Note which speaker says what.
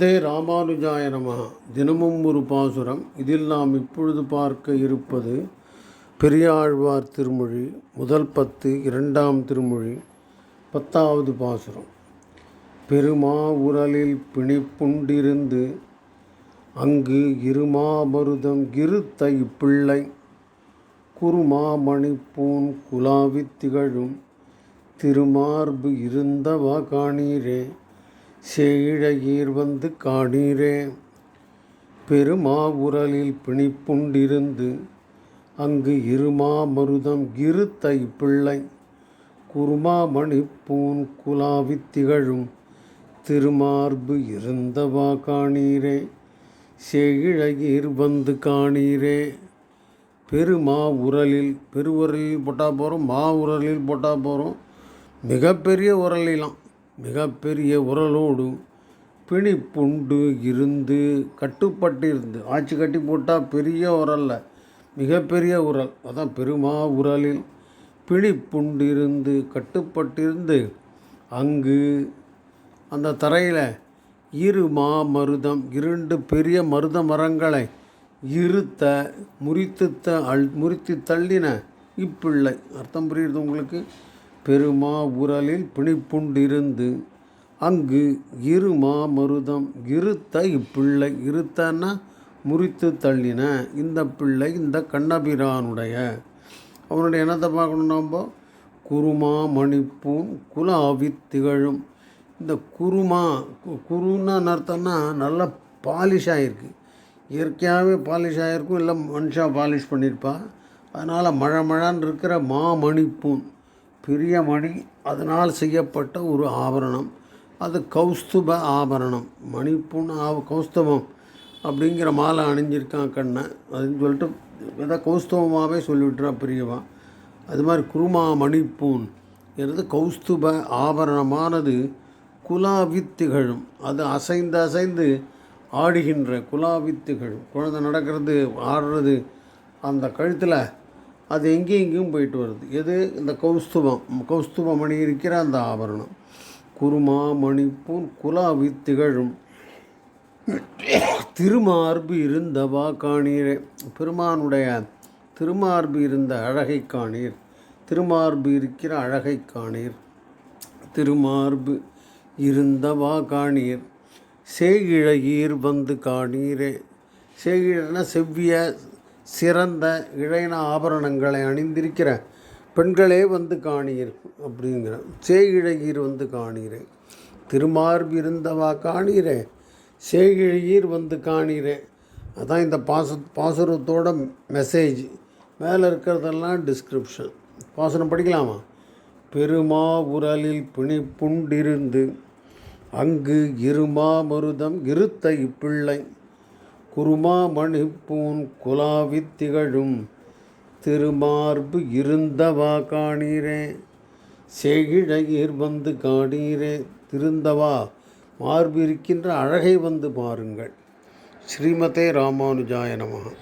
Speaker 1: தே ராமானுஜாய நம தினமும் ஒரு பாசுரம். இதில் நாம் இப்பொழுது பார்க்க இருப்பது பெரியாழ்வார் திருமொழி முதல் பத்து இரண்டாம் திருமொழி பத்தாவது பாசுரம். பெருமா உரலில் பிணிப்புண்டிருந்து அங்கு இருமாமருதம் இருத்த இப்பிள்ளை குருமாமணிப்பூன் குலாவித் திகழும் திருமார்பு இருந்தவா காணீரே. சேயிழையீர் வந்து காணீரே. பெருமா உரலில் பிணிப்புண்டிருந்து அங்கு இருமாமருதம் இருத்தை பிள்ளை. குருமாமணிப்பூன் குலாவித் திகழும் திருமார்பு இருந்தவா காணீரே. சேயிழையீர் வந்து காணீரே. பெருமா உரலில் பெரு உரலில் போட்டால் போகிறோம் மா உரலில் போட்டால் போகிறோம் மிகப்பெரிய உரலிலாம். மிகப்பெரிய உரலோடு பிணிப்புண்டு இருந்து கட்டுப்பட்டு இருந்து ஆட்சி கட்டி போட்டால் பெரிய உரல்ல. மிகப்பெரிய உரல். அதான் பெருமா உரலில் பிணிப்புண்டு இருந்து கட்டுப்பட்டிருந்து அங்கு அந்த தரையில் இரு மா மருதம் இரண்டு பெரிய மருத மரங்களை இருத்த முறித்து த அல் முறித்து தள்ளின இப்பிள்ளை. அர்த்தம் புரியுது உங்களுக்கு? பெருமா உரலில் பிணிப்புண்டிருந்து அங்கு இரு மாமருதம் இருத்த இப்பிள்ளை இருத்தன முறித்து தள்ளின. இந்த பிள்ளை இந்த கண்ணபிரானுடைய. அவனுடைய என்னத்தை பார்க்கணும் நம்ம குருமா மணிப்பூன் குலாவி திகழும். இந்த குருமா குருன்னு அர்த்தம்னா நல்லா பாலிஷ் ஆகிருக்கு இயற்கையாகவே பாலிஷ் ஆகிருக்கும் இல்லை மனுஷா பாலிஷ் பண்ணியிருப்பா. அதனால் மழை மழான்னு இருக்கிற மாமணிப்பூன் பிரியமணி அதனால் செய்யப்பட்ட ஒரு ஆபரணம். அது கௌஸ்துப ஆபரணம். மணிப்புண் ஆவ கௌஸ்தவம் அப்படிங்கிற மாலை அணிஞ்சிருக்கான் கண்ணை அதுன்னு சொல்லிட்டு எதா கௌஸ்தவமாகவே சொல்லிவிட்டுறா பிரியவா. அது மாதிரி குருமா மணிப்பூன் எனது கௌஸ்துப ஆபரணமானது குலாவித் திகழும். அது அசைந்து அசைந்து ஆடுகின்ற குலாவித் திகழும். குழந்தை நடக்கிறது ஆடுறது அந்த கழுத்தில் அது எங்கேயும் எங்கேயும் போயிட்டு வருது. எது? இந்த கௌஸ்துபம். கௌஸ்துப மணி இருக்கிற அந்த ஆபரணம். குருமா மணிப்பூன் குலாவித் திகழும். திருமார்பு இருந்தவா காணீரே. பெருமானுடைய திருமார்பு இருந்த அழகை காணீர். திருமார்பு இருக்கிற அழகை காணீர். திருமார்பு இருந்தவா காணீர். சேயிழையீர் வந்து காணீரே. சேயிழனா செவ்விய சிறந்த இழைன ஆபரணங்களை அணிந்திருக்கிற பெண்களே வந்து காணீர் அப்படிங்கிற சேகிழகீர் வந்து காணீரே திருமார்பிருந்தவா காணீரே சேகிழகீர் வந்து காணீரே அதான் இந்த பாச பாசுரத்தோட மெசேஜ் மேலே இருக்கிறதெல்லாம் டிஸ்கிரிப்ஷன் பாசுரம் படிக்கலாமா? பெருமா உரலில் பிணிப்புண்டிருந்து அங்கு இருமாமருதம் இருத்த இப்பிள்ளை. குருமா மணிப்பூன் குலாவித் திகழும் திருமார்பு இருந்தவா காணீரே. செகிழகீர் வந்து காணீரே. திருந்தவா மார்பு இருக்கின்ற அழகை வந்து பாருங்கள். ஸ்ரீமதே ராமானுஜாய நமகா